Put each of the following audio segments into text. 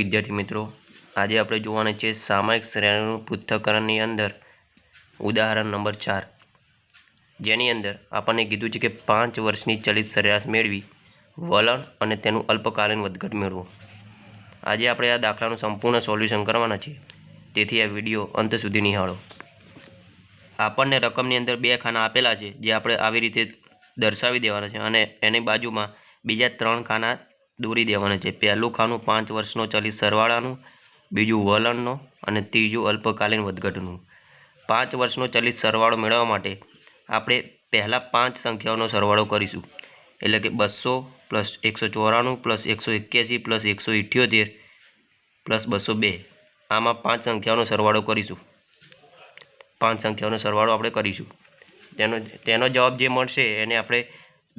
વિદ્યાર્થી મિત્રો, આજે આપણે જોવાના છે સામાયિક શ્રેણીનું પૃથ્થકરણની અંદર ઉદાહરણ નંબર ચાર. જેની અંદર આપણને કીધું છે કે પાંચ વર્ષની ચલિત સરેરાશ મેળવી, વલણ અને તેનું અલ્પકાલીન વધઘટ મેળવો. આજે આપણે આ દાખલાનું સંપૂર્ણ સોલ્યુશન કરવાના છે તેથી આ વીડિયો અંત સુધી નિહાળો. આપણને રકમની અંદર બે ખાના આપેલા છે, જે આપણે આવી રીતે દર્શાવી દેવાના છે અને એની બાજુમાં બીજા ત્રણ ખાના દોરી દેવાના છે પહેલું ખાનું પાંચ વર્ષનો ચલિત સરવાળાનું બીજું વલણનો અને ત્રીજું અલ્પકાલીન વધઘટનું. પાંચ વર્ષનો ચલિત સરવાળો મેળવવા માટે આપણે પહેલાં પાંચ સંખ્યાઓનો સરવાળો કરીશું. એટલે કે બસો પ્લસ એકસો ચોરાણું પ્લસ એકસો એક્યાસી પ્લસ એકસો ઇઠ્યોતેર પ્લસ બસો બે. આમાં પાંચ સંખ્યાઓનો સરવાળો કરીશું. પાંચ સંખ્યાઓનો સરવાળો આપણે કરીશું. તેનો તેનો જવાબ જે મળશે એને આપણે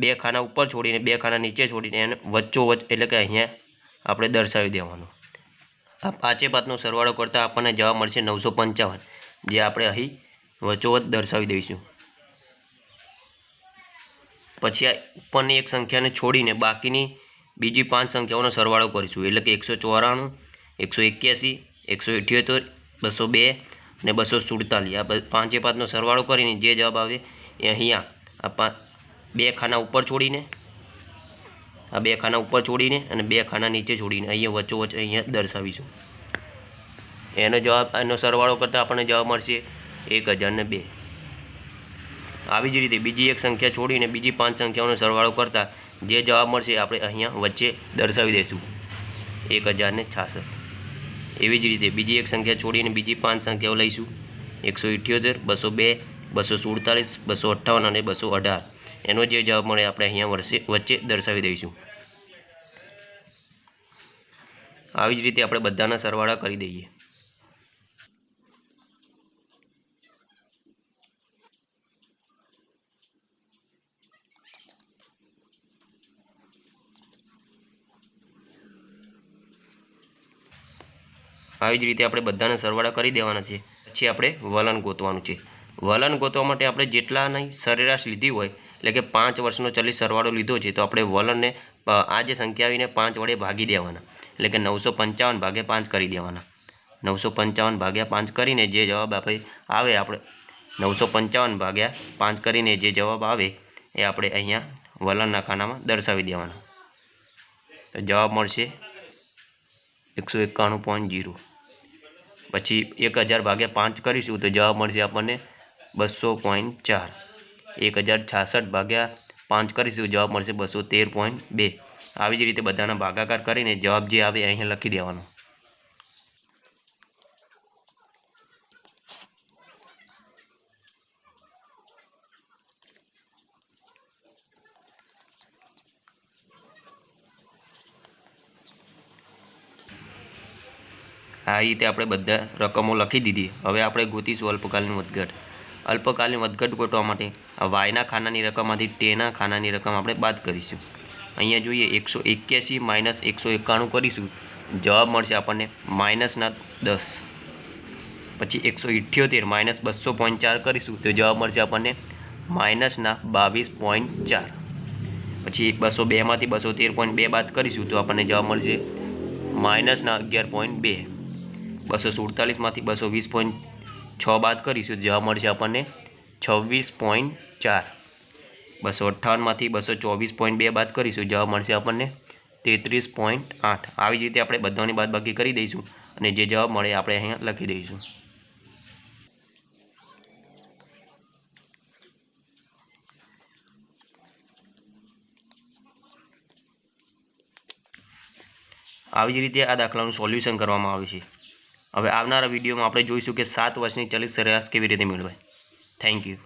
બે ખાના ઉપર છોડીને, બે ખાના નીચે છોડીને એને વચ્ચોવચ એટલે કે અહીંયા આપણે દર્શાવી દેવાનું. આ પાંચે પાંચનો સરવાળો કરતાં આપણને જવાબ મળશે નવસો પંચાવન, જે આપણે અહીં વચ્ચોવચ દર્શાવી દઈશું. પછી આ ઉપરની એક સંખ્યાને છોડીને બાકીની બીજી પાંચ સંખ્યાઓનો સરવાળો કરીશું. એટલે કે એકસો ચોરાણું, એકસો એક્યાસી, એકસો અઠ્યોતેર, બસો બે અને બસો સુડતાલીસ. આ પાંચે પાંચનો સરવાળો કરીને જે જવાબ આવે એ અહીંયા આ પા બે ખાના ઉપર છોડીને, આ બે ખાના ઉપર છોડીને અને બે ખાના નીચે છોડીને અહીંયા વચ્ચોવચ અહીંયા દર્શાવીશું. એનો જવાબ, એનો સરવાળો કરતાં આપણને જવાબ મળશે એક હજારને બે. આવી જ રીતે બીજી એક સંખ્યા છોડીને બીજી પાંચ સંખ્યાઓનો સરવાળો કરતાં જે જવાબ મળશે આપણે અહીંયા વચ્ચે દર્શાવી દઈશું. એક હજારને છાસઠ. એવી જ રીતે બીજી એક સંખ્યા છોડીને બીજી પાંચ સંખ્યાઓ લઈશું. એકસો ઇઠ્યોતેર, બસો બે, બસો સુડતાલીસ, બસો અઠ્ઠાવન અને બસો અઢાર. એનો જે જવાબ મળે આપણે અહીંયા વર્ષે વચ્ચે દર્શાવી દઈશું. આવી જ રીતે આપણે બધાના સરવાળા કરી દઈએ. આવી જ રીતે આપણે બધાને સરવાળા કરી દેવાના છે. પછી આપણે વલણ ગોતવાનું છે. વલણ ગોતવા માટે આપણે જેટલાની સરેરાશ લીધી હોય એટલે કે પાંચ વર્ષનો ચલિત સરવાળો લીધો છે, તો આપણે વલણને આ જે સંખ્યા આવીને પાંચ વડે ભાગી દેવાના. એટલે કે નવસો પંચાવન ભાગે પાંચ કરી દેવાના. નવસો પંચાવન ભાગ્યા પાંચ કરીને જે જવાબ આપણે આવે આપણે. નવસો પંચાવન ભાગ્યા પાંચ કરીને જે જવાબ આવે, એ આપણે અહીંયા વલણના ખાનામાં દર્શાવી દેવાના. તો જવાબ મળશે એકસો એકાણું પોઈન્ટ જીરો પછી એક હજાર ભાગ્યા પાંચ કરીશું, તો જવાબ મળશે આપણને બસો પોઈન્ટ ચાર. એક હજાર છાસઠ ભાગ્યા પાંચ કરીશું જવાબ મળશે બસો તેર પોઈન્ટ બે. આવી જ રીતે બધાના ભાગાકાર કરીને જવાબ જે આવે અહીંયા લખી દેવાનો. આ રીતે આપણે બધા રકમો લખી દીધી. હવે આપણે ગોતીશું અલ્પકાલનું વધઘટ. અલ્પકાલીન વધઘટ ગોઠવા માટે વાયના ખાનાની રકમમાંથી ટેના ખાનાની રકમ આપણે બાદ કરીશું. અહીંયા જોઈએ એકસો એક્યાસી માઇનસ એકસો એકાણું કરીશું. જવાબ મળશે આપણને માઇનસના દસ. પછી એકસો ઇઠ્યોતેર માઇનસ બસો પોઈન્ટ ચાર કરીશું. તો જવાબ મળશે આપણને માઇનસના બાવીસ પોઈન્ટ ચાર. પછી બસો બેમાંથી બસો તેર પોઈન્ટ બે બાદ કરીશું તો આપણને જવાબ મળશે માઇનસના અગિયાર પોઈન્ટ બે. બસો સુડતાલીસમાંથી બસો વીસ પોઈન્ટ છ બાદ કરીશું. જવાબ મળશે આપણને છવ્વીસ પોઈન્ટ ચાર. બસો અઠ્ઠાવનમાંથી બસો ચોવીસ પોઈન્ટ બે બાદ કરીશું. જવાબ મળશે આપણને તેત્રીસ પોઈન્ટ આઠ. આવી જ રીતે આપણે બધાની બાદબાકી કરી દઈશું અને જે જવાબ મળે આપણે અહીંયા લખી દઈશું. આવી જ રીતે આ દાખલાનું સોલ્યુશન કરવામાં આવે છે. હવે આવનારા વિડીયોમાં આપણે જોઈશું કે સાત વર્ષની ચલિત સરેરાશ કેવી રીતે મેળવાય. Thank you